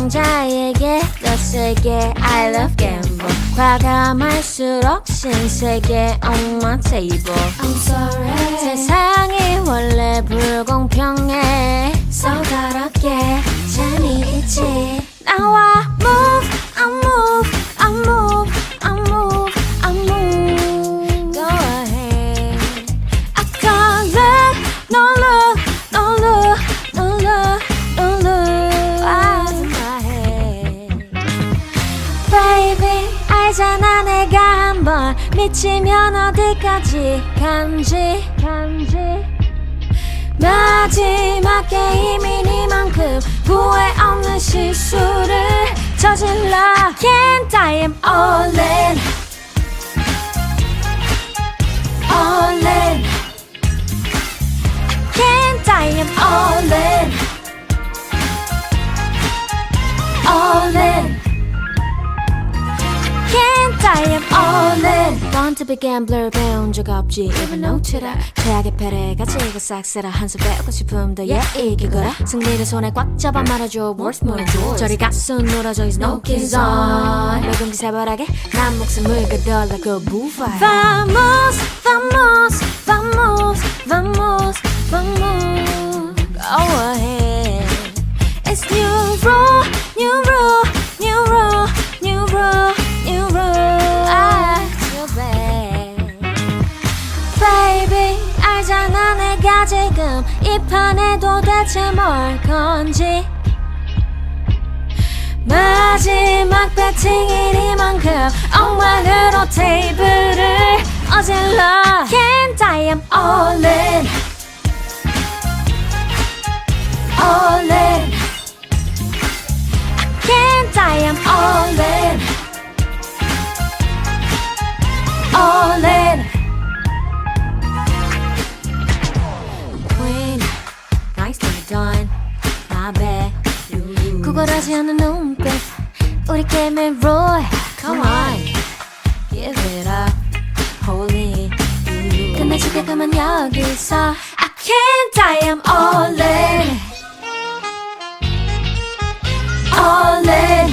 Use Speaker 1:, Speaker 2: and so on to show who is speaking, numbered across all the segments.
Speaker 1: 남자에게 더 세게 I love gamble 과감할수록 신세계 on my table
Speaker 2: I'm sorry
Speaker 1: 세상이 원래 알잖아 내가 한번 미치면 어디까지 간지? 간지? 마지막 게임이니만큼 후회 없는 실수를 저질러 Can't I am all I am all in Born to be gambler 배운 적 없지 even no to that 최악의 패를 가지고 싹쓸어 한숨 빼고 싶음 더 yeah 이기거라 승리를 손에 꽉 잡아 말아줘 worth more than yours 저리 가서 놀아줘 is no kiss on 녹음기 새바라게 난 목숨을 거덜라고 move on Vamos vamos vamos vamos vamos go ahead It's new rule, 내가 지금 이 판에 도대체 뭘 건지. 마지막 배팅이니만큼 엉망으로 테이블을 구걸하지 않는 눈빛 우리 게임의 Roy Come on Give it up Holy 끝내줄게 그만 여기서 I can't I am all in all in.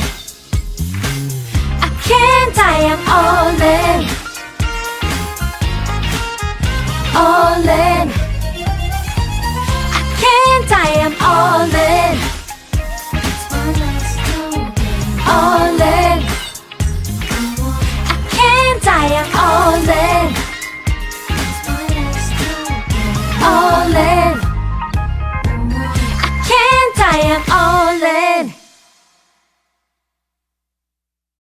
Speaker 1: I can't, I am all in. I am all